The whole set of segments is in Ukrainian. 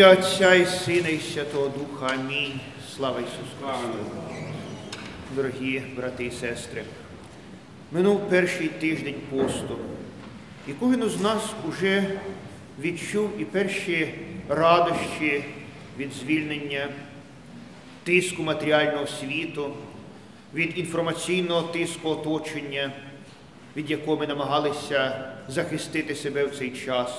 ім'я Отця і Сина, і Святого Духа. Амінь. Слава Ісусу Христу. Дорогі брати і сестри, минув перший тиждень посту, і кожен з нас уже відчув і перші радощі від звільнення, тиску матеріального світу, від інформаційного тиску оточення, від якого ми намагалися захистити себе в цей час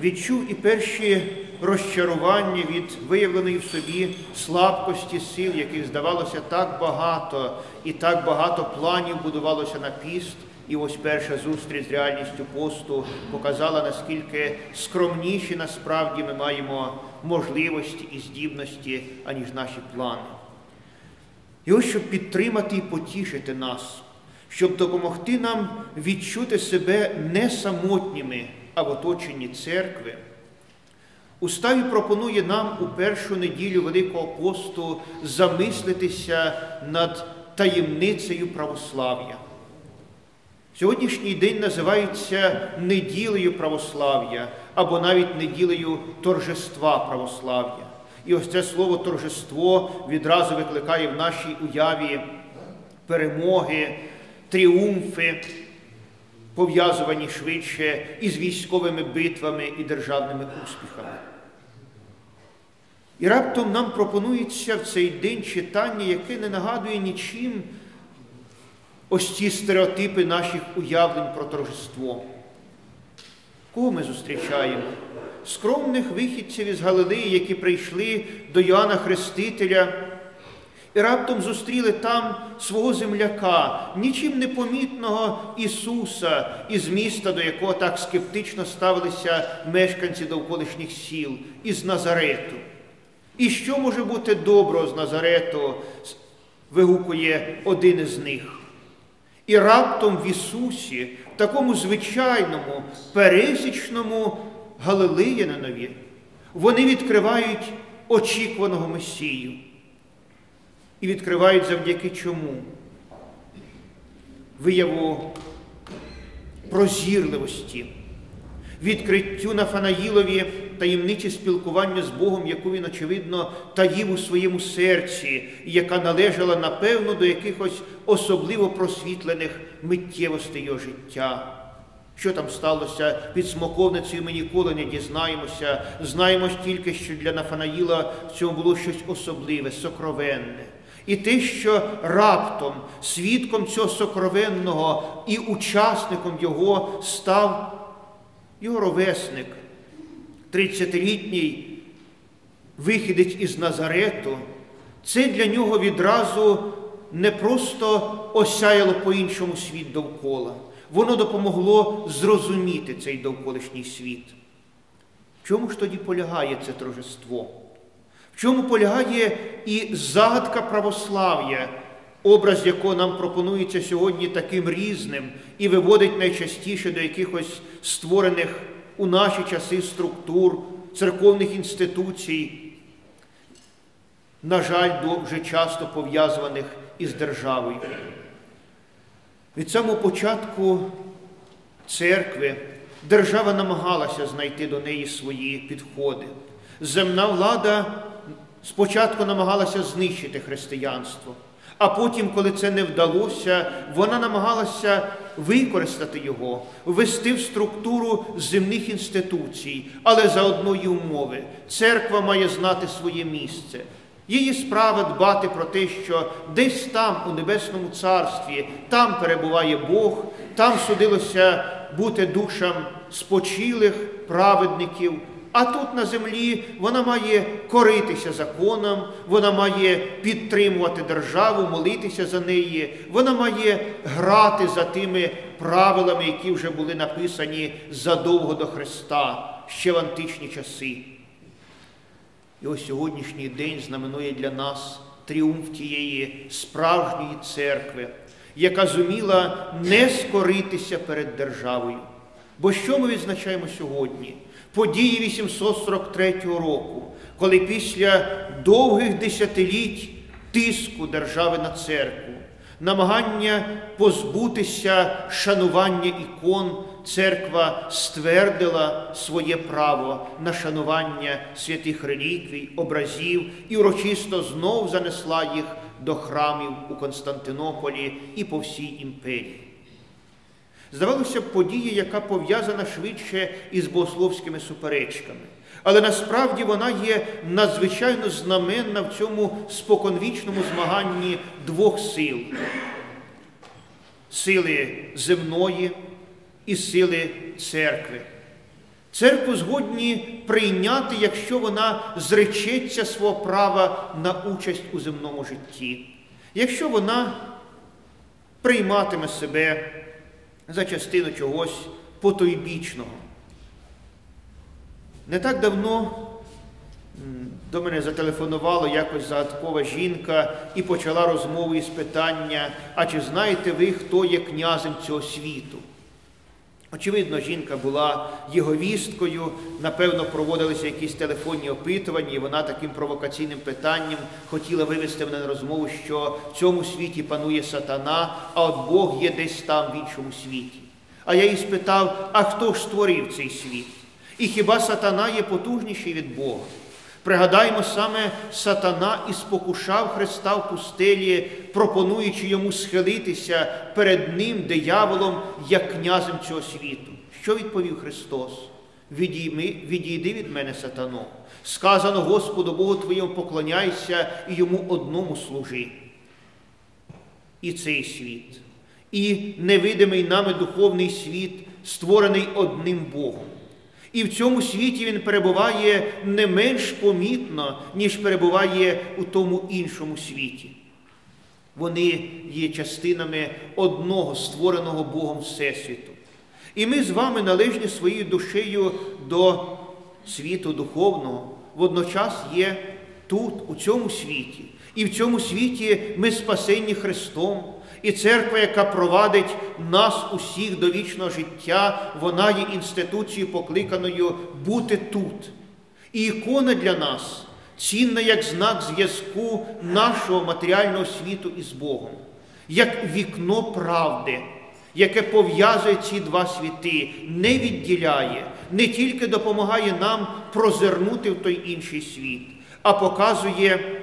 відчув і перші розчарування від виявленої в собі слабкості сил, яких здавалося так багато, і так багато планів будувалося на піст. І ось перша зустріч з реальністю посту показала, наскільки скромніші насправді ми маємо можливості і здібності, аніж наші плани. І ось щоб підтримати і потішити нас, щоб допомогти нам відчути себе не самотніми а в оточенні церкви, уставі пропонує нам у першу неділю Великого посту замислитися над таємницею православ'я. Сьогоднішній день називається неділею православ'я або навіть неділею торжества православ'я. І ось це слово торжество відразу викликає в нашій уяві перемоги, тріумфи пов'язувані швидше із військовими битвами і державними успіхами. І раптом нам пропонується в цей день читання, яке не нагадує нічим ось ці стереотипи наших уявлень про торжество. Кого ми зустрічаємо? Скромних вихідців із Галилеї, які прийшли до Йоанна Хрестителя і раптом зустріли там свого земляка, нічим не помітного Ісуса із міста, до якого так скептично ставилися мешканці довколишніх сіл, із Назарету. І що може бути доброго з Назарету? вигукує один із них. І раптом в Ісусі, в такому звичайному, пересічному Галилеянинові, вони відкривають очікуваного Месію і відкривають завдяки чому? Вияву прозірливості, відкриттю на Фанаїлові таємниче спілкування з Богом, яку він, очевидно, таїв у своєму серці, яка належала, напевно, до якихось особливо просвітлених миттєвостей його життя. Що там сталося під смоковницею, ми ніколи не дізнаємося. Знаємо тільки, що для Нафанаїла в цьому було щось особливе, сокровенне. І те, що раптом свідком цього сокровенного і учасником його став його ровесник, 30-літній вихідець із Назарету, це для нього відразу не просто осяяло по-іншому світ довкола. Воно допомогло зрозуміти цей довколишній світ. В чому ж тоді полягає це торжество? В чому полягає і загадка православ'я, образ якого нам пропонується сьогодні таким різним і виводить найчастіше до якихось створених у наші часи структур, церковних інституцій, на жаль, дуже часто пов'язаних із державою. Від самого початку церкви держава намагалася знайти до неї свої підходи. Земна влада спочатку намагалася знищити християнство, а потім, коли це не вдалося, вона намагалася використати його, ввести в структуру земних інституцій, але за одної умови церква має знати своє місце. Її справа дбати про те, що десь там, у Небесному Царстві, там перебуває Бог, там судилося бути душам спочилих праведників, а тут на землі вона має коритися законом, вона має підтримувати державу, молитися за неї, вона має грати за тими правилами, які вже були написані задовго до Христа ще в античні часи. І ось сьогоднішній день знаменує для нас тріумф тієї справжньої церкви, яка зуміла не скоритися перед державою. Бо що ми відзначаємо сьогодні? Події 843 року, коли після довгих десятиліть тиску держави на церкву, намагання позбутися шанування ікон церква ствердила своє право на шанування святих реліквій, образів і урочисто знов занесла їх до храмів у Константинополі і по всій імперії. Здавалося б, подія, яка пов'язана швидше із богословськими суперечками. Але насправді вона є надзвичайно знаменна в цьому споконвічному змаганні двох сил сили земної і сили церкви. Церкву згодні прийняти, якщо вона зречеться свого права на участь у земному житті, якщо вона прийматиме себе за частину чогось потойбічного. Не так давно до мене зателефонувала якось загадкова жінка і почала розмову із питання, а чи знаєте ви, хто є князем цього світу? Очевидно, жінка була єговісткою, напевно, проводилися якісь телефонні опитування, і вона таким провокаційним питанням хотіла вивести мене на розмову, що в цьому світі панує сатана, а от Бог є десь там в іншому світі. А я їй спитав, а хто ж створив цей світ? І хіба сатана є потужніший від Бога? Пригадаймо, саме сатана і спокушав Христа в пустелі, пропонуючи йому схилитися перед ним, дияволом, як князем цього світу. Що відповів Христос? Відійми, відійди від мене, сатано. Сказано Господу Богу твоєму поклоняйся і йому одному служи. І цей світ, і невидимий нами духовний світ, створений одним Богом. І в цьому світі він перебуває не менш помітно, ніж перебуває у тому іншому світі. Вони є частинами одного створеного Богом Всесвіту. І ми з вами належні своєю душею до світу духовного, водночас є тут, у цьому світі. І в цьому світі ми спасені Христом. І церква, яка провадить нас усіх до вічного життя, вона є інституцією, покликаною бути тут. І ікона для нас цінна як знак зв'язку нашого матеріального світу із Богом, як вікно правди, яке пов'язує ці два світи, не відділяє, не тільки допомагає нам прозирнути в той інший світ, а показує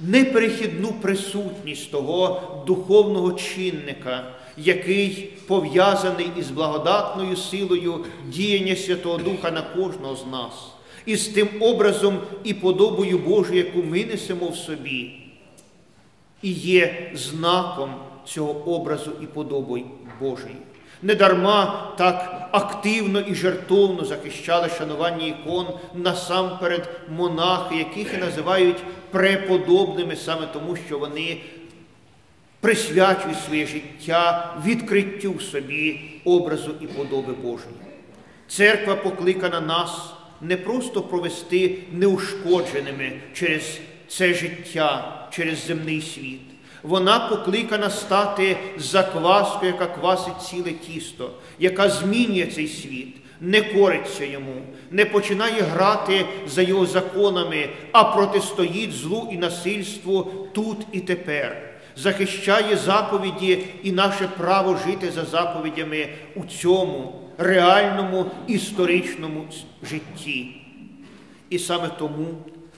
неперехідну присутність того духовного чинника, який пов'язаний із благодатною силою діяння Святого Духа на кожного з нас, і з тим образом і подобою Божою, яку ми несемо в собі, і є знаком цього образу і подоби Божої. Недарма так активно і жертовно захищали шанування ікон насамперед монахи, яких і називають преподобними саме тому, що вони присвячують своє життя відкриттю в собі образу і подоби Божої. Церква покликана нас не просто провести неушкодженими через це життя, через земний світ. Вона покликана стати закваскою, яка квасить ціле тісто, яка змінює цей світ, не кориться йому, не починає грати за його законами, а протистоїть злу і насильству тут і тепер. Захищає заповіді і наше право жити за заповідями у цьому реальному історичному житті. І саме тому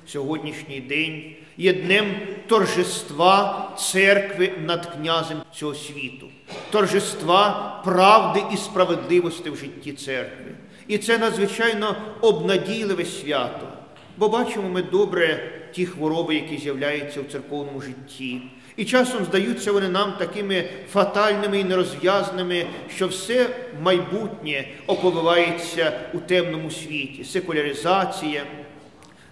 сьогоднішній день є днем торжества церкви над князем цього світу, торжества правди і справедливості в житті церкви. І це надзвичайно обнадійливе свято, бо бачимо ми добре ті хвороби, які з'являються в церковному житті. І часом здаються вони нам такими фатальними і нерозв'язними, що все майбутнє оповивається у темному світі, секуляризація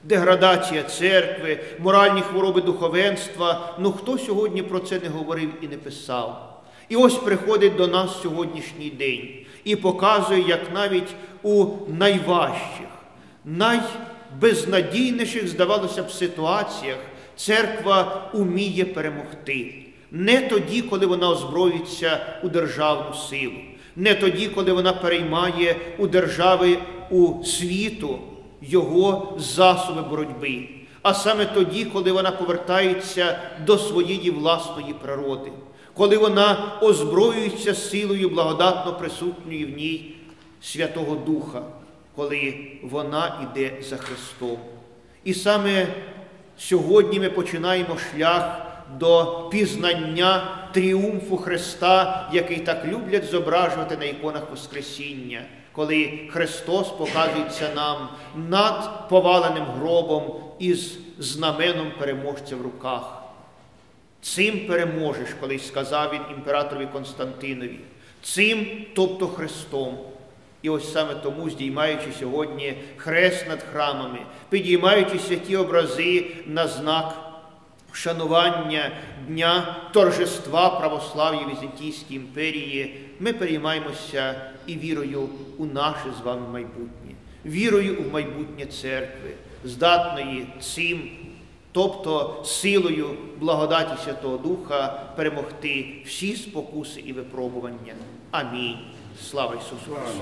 деградація церкви, моральні хвороби духовенства. Ну хто сьогодні про це не говорив і не писав? І ось приходить до нас сьогоднішній день і показує, як навіть у найважчих, найбезнадійніших, здавалося б, ситуаціях церква уміє перемогти. Не тоді, коли вона озброїться у державну силу, не тоді, коли вона переймає у держави у світу його засоби боротьби, а саме тоді, коли вона повертається до своєї власної природи, коли вона озброюється силою благодатно присутньої в ній Святого Духа, коли вона йде за Христом. І саме сьогодні ми починаємо шлях до пізнання тріумфу Христа, який так люблять зображувати на іконах Воскресіння, коли Христос показується нам над поваленим гробом із знаменом переможця в руках. Цим переможеш, колись сказав він імператорові Константинові. Цим, тобто Христом. І ось саме тому, здіймаючи сьогодні хрест над храмами, підіймаючи святі образи на знак вшанування Дня торжества православ'я Візантійської імперії, ми переймаємося і вірою у наше з вами майбутнє, вірою у майбутнє церкви, здатної цим тобто силою благодаті Святого Духа перемогти всі спокуси і випробування. Амінь. Слава Ісусу Христу!